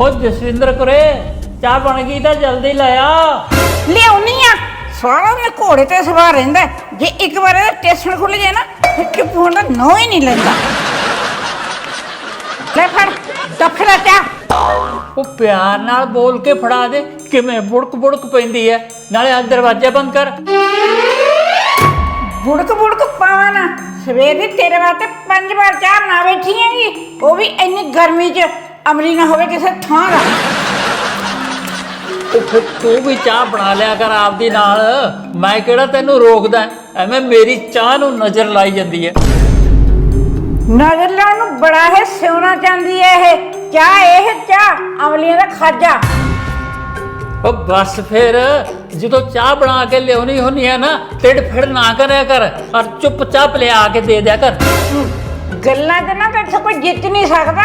ਉਹ ਜਸਵਿੰਦਰ ਕੁਰੇ ਚਾਹ ਬਣ ਗਈ ਤਾਂ ਜਲਦੀ ਲੈ ਆ। ਲਿਆਉਣੀ ਆ। ਸਾਰਾ ਦਿਨ ਘੋੜੇ ਤੇ ਸਵਾਰ ਰਹਿੰਦਾ ਹੈ। ਜੇ ਇੱਕ ਵਾਰ ਇਹਦਾ ਸਟੇਸ਼ਨ ਖੁੱਲ ਜਾਏ ਨਾ ਫਿਰ ਚੁੱਪ ਹੋਣ ਦਾ ਨੋ ਹੀ ਨਹੀਂ ਲੈਂਦਾ। ਲੈ ਫੜ ਟੱਫੜਾ ਚਾ ਉਹ ਪਿਆਰ ਨਾਲ ਬੋਲ ਕੇ ਫੜਾ ਦੇ ਕਿਵੇਂ ਬੁੜਕ ਬੁੜਕ ਪੈਂਦੀ ਹੈ। ਨਾਲੇ ਆ ਦਰਵਾਜ਼ਾ ਬੰਦ ਕਰ। ਬੁੜਕ ਬੁੜਕ ਪਾਵਾਂ ਨਾ। ਸਵੇਰ ਦੀ ਤੇਰੇ ਵਾਸਤੇ ਪੰਜ ਵਾਰ ਚਾਹ ਬਣਾ ਬੈਠੀ ਹੈਗੀ। ਉਹ ਵੀ ਇੰਨੀ ਗਰਮੀ 'ਚ। ਅਮਲੀ ਨਾ ਹੋਵੇ ਕਿਸੇ ਥਾਂ ਦਾ। ਉਹ ਫਿਰ ਤੂੰ ਵੀ ਚਾਹ ਬਣਾ ਲਿਆ ਕਰ ਆਪਦੀ ਨਾਲ। ਮੈਂ ਕਿਹੜਾ ਤੈਨੂੰ ਰੋਕਦਾ? ਐਵੇਂ ਮੇਰੀ ਚਾਹ ਨੂੰ ਨਜ਼ਰ ਲਾਈ ਜਾਂਦੀ ਹੈ। ਨਜ਼ਰ ਲਾਉਣ ਨੂੰ ਬੜਾ ਹੈ ਸਿਉਣਾ ਚਾਹੁੰਦੀ ਹੈ ਇਹ। ਚਾਹ ਇਹ ਚਾਹ ਅਮਲੀਆਂ ਦਾ ਖਾਜਾ। ਉਹ ਬਸ ਫਿਰ ਜਦੋਂ ਚਾਹ ਬਣਾ ਕੇ ਲਿਆਉਣੀ ਹੁੰਦੀ ਹੈ ਨਾ ਟਿੜ ਫਿੜ ਨਾ ਕਰਿਆ ਕਰ। ਔਰ ਚੁੱਪਚਾਪ ਲਿਆ ਕੇ ਦੇ ਦਿਆ ਕਰ। ਗੱਲਾਂ ਤੇ ਨਾ ਇੱਥੇ ਕੋਈ ਜਿੱਤ ਨਹੀਂ ਸਕਦਾ।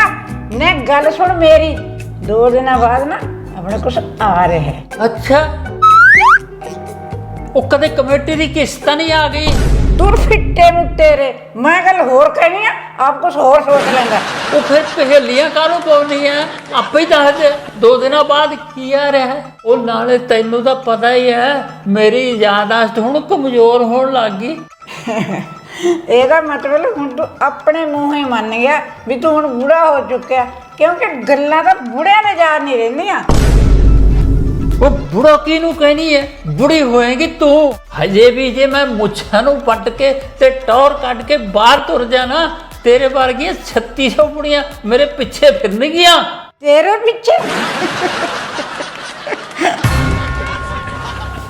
ਨੇ ਗੱਲ ਸੁਣ ਮੇਰੀ। ਦੋ ਦਿਨਾਂ ਬਾਅਦ ਨਾ ਆਪਣੇ ਕੁਛ ਆ ਰਿਹਾ ਹੈ। ਅੱਛਾ। ਉਹ ਕਦੇ ਕਮੇਟੀ ਦੀ ਕਿਸ਼ਤ ਤਾਂ ਨਹੀਂ ਆ ਗਈ? ਤੁਰ ਫਿੱਟੇ ਨੂੰ ਤੇਰੇ। ਮੈਂ ਗੱਲ ਹੋਰ ਕਹਿਣੀ ਆ ਆਪ ਕੁਛ ਹੋਰ ਸੋਚ ਲੈਂਦਾ। ਉਹ ਫਿਰ ਪਹੇਲੀਆਂ ਕਾਹਨੂੰ ਪਾਉਣੀਆਂ ਆਪੇ ਹੀ ਦੱਸ ਦੇ ਦੋ ਦਿਨਾਂ ਬਾਅਦ ਕੀ ਆ ਰਿਹਾ ਹੈ? ਉਹ ਨਾਲੇ ਤੈਨੂੰ ਤਾਂ ਪਤਾ ਹੀ ਹੈ ਮੇਰੀ ਯਾਦਾਸ਼ਤ ਹੁਣ ਕਮਜ਼ੋਰ ਹੋਣ ਲੱਗ ਗਈ। ਇਹਦਾ ਮਤਲਬ ਹੁਣ ਤੂੰ ਆਪਣੇ ਮੂੰਹੋਂ ਹੀ ਮੰਨ ਗਿਆ ਵੀ ਤੂੰ ਹੁਣ ਬੁੜਾ ਹੋ ਚੁੱਕਿਆ ਕਿਉਂਕਿ ਗੱਲਾਂ ਤਾਂ ਬੁੜਿਆਂ ਦੇ ਯਾਦ ਨਹੀਂ ਰਹਿੰਦੀਆਂ। ਉਹ ਬੁੜਾ ਕਿਹਨੂੰ ਕਹਿਣੀ ਹੈ? ਬੁੜੀ ਹੋਏਗੀ ਤੂੰ। ਹਜੇ ਵੀ ਜੇ ਮੈਂ ਮੁੱਛਾਂ ਨੂੰ ਪੱਟ ਕੇ ਤੇ ਟੌਰ ਕੱਢ ਕੇ ਬਾਹਰ ਤੁਰ ਜਾਣਾ ਤੇਰੇ ਵਰਗੀਆਂ 3600 ਬੁੜੀਆਂ ਮੇਰੇ ਪਿੱਛੇ ਫਿਰਨਗੀਆਂ। ਤੇਰੇ ਪਿੱਛੇ?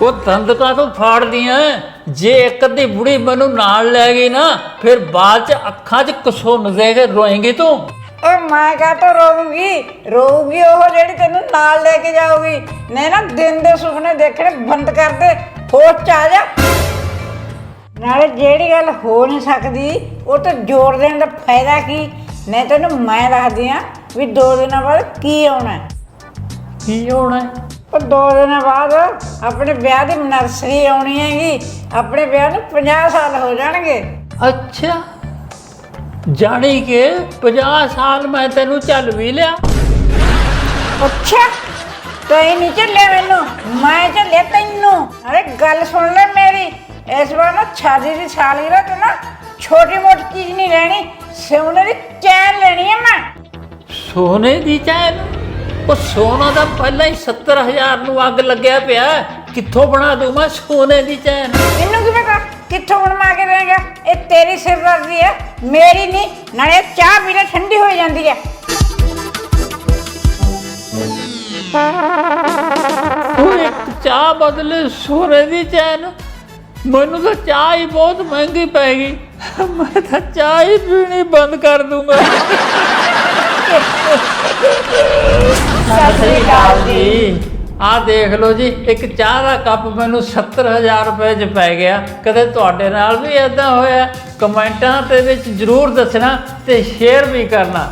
ਉਹ ਦੰਦਕਾਂ ਤੋਂ ਫਾੜਦੀਆਂ ਜੇ ਇੱਕ ਅੱਧੀ ਬੁੜੀ ਮੈਨੂੰ ਨਾਲ ਲੈ ਗਈ ਨਾ ਫਿਰ ਬਾਅਦ ਚ ਅੱਖਾਂ 'ਚ ਕਸੁੰਨ ਦੇ ਕੇ ਰੋਏਂਗੀ ਤੂੰ? ਓ ਮੈਂ ਕਾ ਤਾਂ ਰੋਊਂਗੀ? ਰੋਊਗੀ ਉਹ ਜਿਹੜੀ ਤੈਨੂੰ ਨਾਲ ਲੈ ਕੇ ਜਾਊਗੀ। ਨਹੀਂ ਨਾ ਦਿਨ ਦੇ ਸੁਪਨੇ ਦੇਖਣੇ ਬੰਦ ਕਰ ਦੇ ਹੋਸ਼ ਚ ਆ ਜਾ। ਨਾਲੇ ਜਿਹੜੀ ਗੱਲ ਹੋ ਨਹੀਂ ਸਕਦੀ ਉਹ ਤੇ ਜ਼ੋਰ ਦੇਣ ਦਾ ਫਾਇਦਾ ਕੀ? ਨਹੀਂ ਤੈਨੂੰ ਮੈਂ ਦੱਸਦੀ ਆ ਵੀ ਦੋ ਦਿਨਾਂ ਬਾਅਦ ਕੀ ਆਉਣਾ। ਕੀ ਹੋਣਾ ਹੈ? ਉਹ ਦੋ ਦਿਨਾਂ ਬਾਅਦ ਆਪਣੇ ਵਿਆਹ ਦੀ ਨਰਸਰੀ ਆਉਣੀ ਹੈਗੀ। ਆਪਣੇ ਵਿਆਹ ਨੂੰ 50 ਸਾਲ ਹੋ ਜਾਣਗੇ। ਅੱਛਾ। ਜਾਣੀ ਕਿ 50 ਸਾਲ ਮੈਂ ਤੈਨੂੰ ਚੱਲ ਵੀ ਲਿਆ। ਅੱਛਾ। ਤੈਨੂੰ ਨਹੀਂ ਚੱਲਿਆ ਮੈਨੂੰ। ਮੈਂ ਚੱਲਿਆ ਤੈਨੂੰ। ਅਰੇ ਗੱਲ ਸੁਣ ਲੈ ਮੇਰੀ। ਇਸ ਵਾਰ ਨਾ ਛਾਦੀ ਦੀ ਸਾਲਗਿਰਹ ਤੇ ਨਾ ਛੋਟੀ ਮੋਟੀ ਚੀਜ਼ ਨਹੀਂ ਲੈਣੀ। ਸੋਨੇ ਦੀ ਚੈਨ ਲੈਣੀ ਹੈ ਮੈਂ। ਸੋਨੇ ਦੀ ਚੈਨ? ਉਹ ਸੋਨਾ ਦਾ ਪਹਿਲਾਂ ਹੀ 70000 ਨੂੰ ਅੱਗ ਲੱਗਿਆ ਪਿਆ। ਕਿੱਥੋਂ ਬਣਾ ਦੂੰ ਮੈਂ ਸੋਨੇ ਦੀ ਚੈਨ? ਤੈਨੂੰ ਕੀ ਪਤਾ ਕਿੱਥੋਂ ਬਣਵਾ ਕੇ ਦੇਗਾ ਇਹ ਤੇਰੀ ਸਿਰਦਰਦੀ ਹੈ ਮੇਰੀ ਨਹੀਂ ਨਾਲੇ ਚਾਹ ਪੀਣਾ ਠੰਡੀ ਹੋ ਜਾਂਦੀ ਹੈ। ਉਹ ਇੱਕ ਚਾਹ ਬਦਲੇ ਸੋਨੇ ਦੀ ਚੈਨ। ਮੈਨੂੰ ਤਾਂ ਚਾਹ ਹੀ ਬਹੁਤ ਮਹਿੰਗੀ ਪੈ ਗਈ। ਮੈਂ ਤਾਂ ਚਾਹ ਹੀ ਪੀਣੀ ਬੰਦ ਕਰ ਦੂੰਗਾ। ਸਤਿ ਸ੍ਰੀ ਅਕਾਲ ਜੀ। ਆ ਦੇਖ ਲਓ ਜੀ ਇੱਕ ਚਾਹ ਦਾ ਕੱਪ ਮੈਨੂੰ 70000 ਰੁਪਏ 'ਚ ਪੈ ਗਿਆ। ਕਦੇ ਤੁਹਾਡੇ ਨਾਲ ਵੀ ਇਦਾਂ ਹੋਇਆ ਕਮੈਂਟਾਂ ਦੇ ਵਿੱਚ ਜਰੂਰ ਦੱਸਣਾ ਤੇ ਸ਼ੇਅਰ ਵੀ ਕਰਨਾ।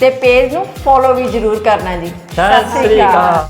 ਤੇ ਪੇਜ ਨੂੰ ਫੋਲੋ ਵੀ ਜ਼ਰੂਰ ਕਰਨਾ ਜੀ। ਸਤਿ ਸ੍ਰੀ ਅਕਾਲ।